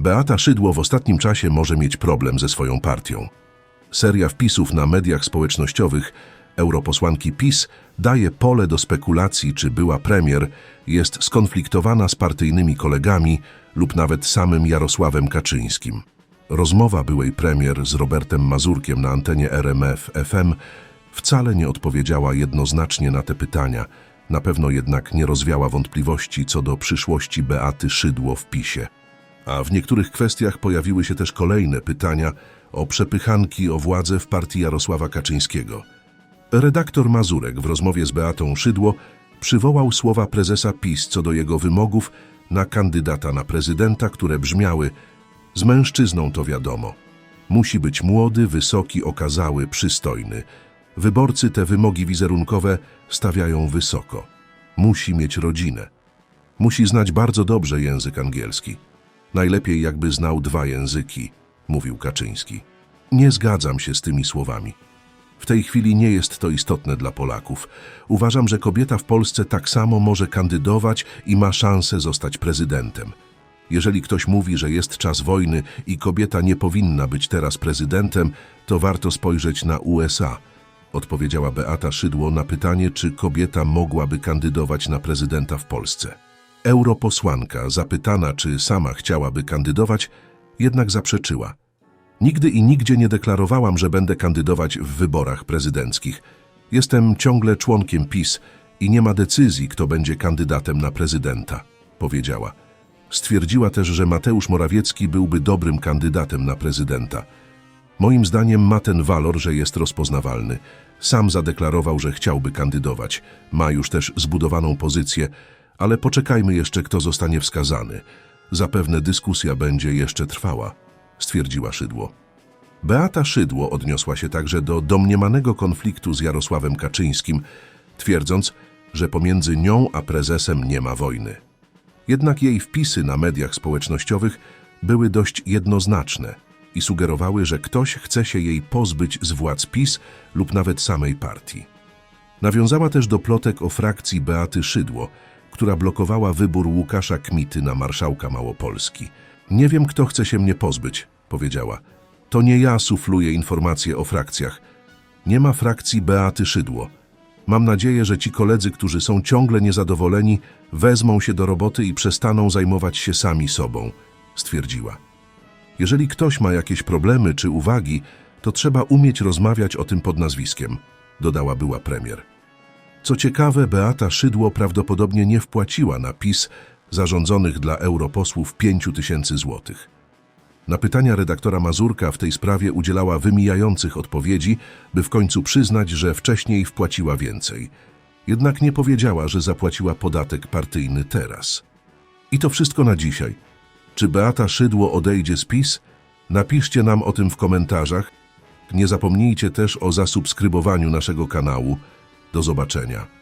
Beata Szydło w ostatnim czasie może mieć problem ze swoją partią. Seria wpisów na mediach społecznościowych europosłanki PiS daje pole do spekulacji, czy była premier jest skonfliktowana z partyjnymi kolegami lub nawet samym Jarosławem Kaczyńskim. Rozmowa byłej premier z Robertem Mazurkiem na antenie RMF FM wcale nie odpowiedziała jednoznacznie na te pytania, na pewno jednak nie rozwiała wątpliwości co do przyszłości Beaty Szydło w PiSie. A w niektórych kwestiach pojawiły się też kolejne pytania o przepychanki o władzę w partii Jarosława Kaczyńskiego. Redaktor Mazurek w rozmowie z Beatą Szydło przywołał słowa prezesa PiS co do jego wymogów na kandydata na prezydenta, które brzmiały z mężczyzną to wiadomo. Musi być młody, wysoki, okazały, przystojny. Wyborcy te wymogi wizerunkowe stawiają wysoko. Musi mieć rodzinę. Musi znać bardzo dobrze język angielski. Najlepiej jakby znał dwa języki, mówił Kaczyński. Nie zgadzam się z tymi słowami. W tej chwili nie jest to istotne dla Polaków. Uważam, że kobieta w Polsce tak samo może kandydować i ma szansę zostać prezydentem. Jeżeli ktoś mówi, że jest czas wojny i kobieta nie powinna być teraz prezydentem, to warto spojrzeć na USA, odpowiedziała Beata Szydło na pytanie, czy kobieta mogłaby kandydować na prezydenta w Polsce. Europosłanka, zapytana, czy sama chciałaby kandydować, jednak zaprzeczyła. Nigdy i nigdzie nie deklarowałam, że będę kandydować w wyborach prezydenckich. Jestem ciągle członkiem PiS i nie ma decyzji, kto będzie kandydatem na prezydenta, powiedziała. Stwierdziła też, że Mateusz Morawiecki byłby dobrym kandydatem na prezydenta. Moim zdaniem ma ten walor, że jest rozpoznawalny. Sam zadeklarował, że chciałby kandydować. Ma już też zbudowaną pozycję, ale poczekajmy jeszcze, kto zostanie wskazany. Zapewne dyskusja będzie jeszcze trwała, stwierdziła Szydło. Beata Szydło odniosła się także do domniemanego konfliktu z Jarosławem Kaczyńskim, twierdząc, że pomiędzy nią a prezesem nie ma wojny. Jednak jej wpisy na mediach społecznościowych były dość jednoznaczne i sugerowały, że ktoś chce się jej pozbyć z władz PiS lub nawet samej partii. Nawiązała też do plotek o frakcji Beaty Szydło, która blokowała wybór Łukasza Kmity na marszałka Małopolski. Nie wiem, kto chce się mnie pozbyć, powiedziała. To nie ja sufluję informacje o frakcjach. Nie ma frakcji Beaty Szydło. Mam nadzieję, że ci koledzy, którzy są ciągle niezadowoleni, wezmą się do roboty i przestaną zajmować się sami sobą, stwierdziła. Jeżeli ktoś ma jakieś problemy czy uwagi, to trzeba umieć rozmawiać o tym pod nazwiskiem, dodała była premier. Co ciekawe, Beata Szydło prawdopodobnie nie wpłaciła na PiS zarządzonych dla europosłów 5 tysięcy złotych. Na pytania redaktora Mazurka w tej sprawie udzielała wymijających odpowiedzi, by w końcu przyznać, że wcześniej wpłaciła więcej. Jednak nie powiedziała, że zapłaciła podatek partyjny teraz. I to wszystko na dzisiaj. Czy Beata Szydło odejdzie z PiS? Napiszcie nam o tym w komentarzach. Nie zapomnijcie też o zasubskrybowaniu naszego kanału. Do zobaczenia.